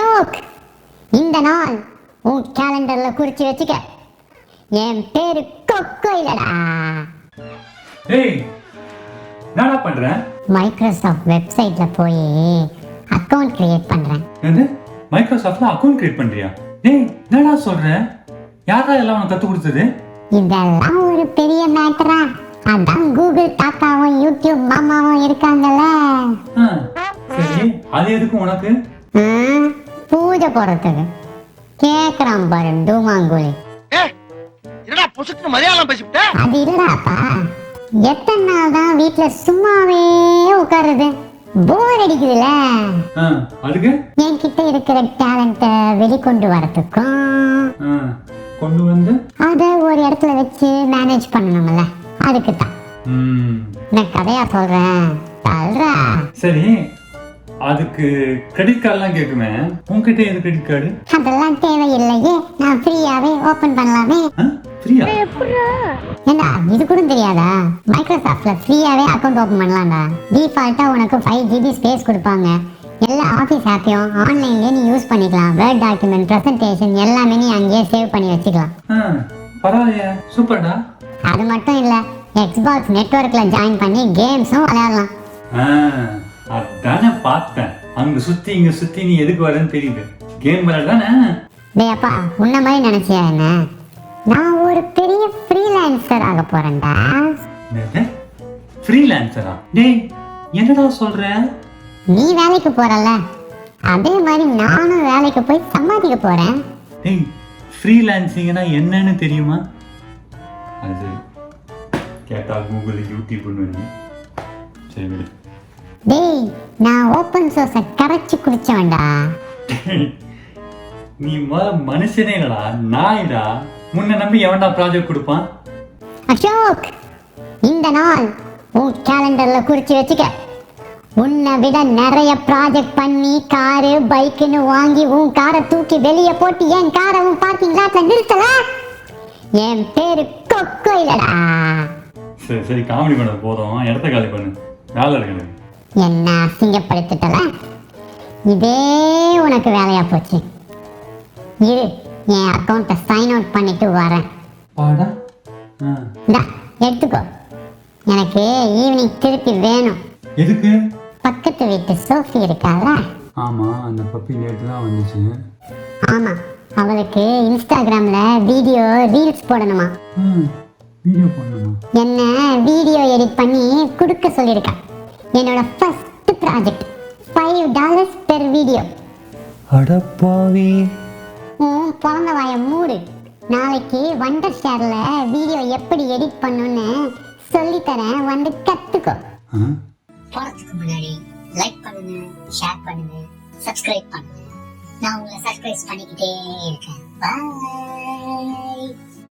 அசோக் இந்த நாள் உன் கேலண்டர்ல குறிச்சு வச்சுக்க. என் பேரு கொக்கோ இல்லடா. ஏய் என்னடா பண்ற? மைக்ரோசாஃப்ட் வெப்சைட்ல போய் அக்கவுண்ட் கிரியேட் பண்றேன். என்னது? மைக்ரோசாஃப்ட்ல அக்கவுண்ட் கிரியேட் பண்றியா? டேய் என்னடா சொல்ற? யாரா எல்லாம் உனக்கு கத்து கொடுத்தது? இதெல்லாம் ஒரு பெரிய மேட்டரா. அதான் கூகுள் தாத்தாவும் யூடியூப் மாமாவும் இருக்காங்கல்ல. சரி அது எதுக்கு உனக்கு? பூஜை போடுறதுக்கு கேக்குறான் பாரு டூமாங்குழி என்னடா பொசுக்கு மலையாளம் பேசிவிட்ட? அது இல்லடாப்பா. எத்தனை நாள் தான் வீட்டுல சும்மாவே உட்காருது போர் அதுக்கு? என்கிட்ட இருக்கிற டேலண்ட்டை வெளிக்கொண்டு வரதுக்கும் கொண்டு வந்து? அதை ஒரு இடத்துல வச்சு மேனேஜ் பண்ணணும்ல. அதுக்கு தான் ம், நான் கதையா சொல்றேன். சரி அதுக்கு கிரெடிட் கார்டெலாம் கேட்குமே? உன்கிட்ட எது கிரெடிட் கார்டு அதெல்லாம் தேவையில்லையே. நான் ஃப்ரீயாவே ஓபன் பண்ணலாமே. ஃப்ரீயா ஏண்டா இது கூட தெரியாதா? மைக்ரோசாஃப்ட்ல ஃப்ரீயாவே அக்கவுண்ட் ஓபன் பண்ணலாம்டா. டிஃபால்ட்டா உனக்கு ஃபைவ் ஜிபி ஸ்பேஸ் கொடுப்பாங்க. எல்லா ஆஃபீஸ் ஆப்பையும் ஆன்லைன்லேயே நீ யூஸ் பண்ணிக்கலாம். வேர்ட் டாக்குமெண்ட் ப்ரெசன்டேஷன் எல்லாமே நீ அங்கேயே சேவ் பண்ணி வச்சுக்கலாம். ஆ பரவாயில்லையே. சூப்பர்டா. அது மட்டும் இல்ல எக்ஸ்பாக்ஸ் நெட்வொர்க்ல ஜாயின் பண்ணி கேம்ஸும் விளையாடலாம். ஆ. அதானே பார்த்தேன். அங்க சுத்தி இங்க சுத்தி நீ எதுக்கு வரேன்னு தெரியுது. கேம் விளையாடுதானே டேய் அப்பா உன்ன மாதிரி நினைச்சியா என்ன? நான் ஒரு பெரிய ஃப்ரீலான்சர் ஆக போறேன்டா. ஃப்ரீலான்சரா டேய் என்னடா சொல்ற? நீ வேலைக்கு போறல்ல. அதே மாதிரி நானும் வேலைக்கு போய் சம்பாதிக்க போறேன். டேய் ஃப்ரீலான்சிங்னா என்னன்னு தெரியுமா? அது கேட்டா கூகுள் யூடியூப்னு வந்து சரி விடு. டேய் நான் ஓப்பன் சோர்ஸை கரைச்சி குடிச்சவன்டா. நீ முத மனுஷனே இல்லடா நாய்டா. முன்ன நம்பி எவன்டா ப்ராஜெக்ட் கொடுப்பான்? அசோக் இந்த நாள் உன் கேலண்டர்ல குறிச்சு வச்சுக்க. உன்னை விட நிறைய ப்ராஜெக்ட் பண்ணி காரு பைக்குன்னு வாங்கி உன் காரை தூக்கி வெளியே போட்டு என் காரை உன் பார்க்கிங் லாட்ல நிறுத்தல. என் பேரு கொக்கோ இல்லடா. சரி சரி காமெடி பண்ண போதும். இடத்த காலி பண்ணு. வேலை இருக்குது என்ன அசிங்கப்படுத்திட்டல? இதே உனக்கு வேலையா போச்சு. இரு என் அக்கௌண்ட்டை சைன் அவுட் பண்ணிட்டு வரேன். இந்தா எடுத்துக்கோ. எனக்கு ஈவினிங் திருப்பி வேணும். எதுக்கு? பக்கத்து வீட்டு சோஃபி இருக்கால? ஆமா அந்த பப்பி நேற்று தான் வந்துச்சு. ஆமா அவளுக்கு இன்ஸ்டாகிராம்ல வீடியோ ரீல்ஸ் போடணுமா? வீடியோ பண்ணணுமா என்ன வீடியோ எடிட் பண்ணி கொடுக்க சொல்லியிருக்கா. என்னோட first project five dollars per video அடப்பாவி உன் பிறந்த வாய மூடு. நாளைக்கு வண்டர் ஷேர்ல வீடியோ எப்படி எடிட் பண்ணணும்னு சொல்லித்தரேன். வந்து கத்துக்கோ. ஆ? போறதுக்கு முன்னாடி லைக் பண்ணுங்க ஷேர் பண்ணுங்க சப்ஸ்கிரைப் பண்ணுங்க. நான் உங்களை சர்ப்ரைஸ் பண்ணிக்கிட்டே இருக்கேன். பாய்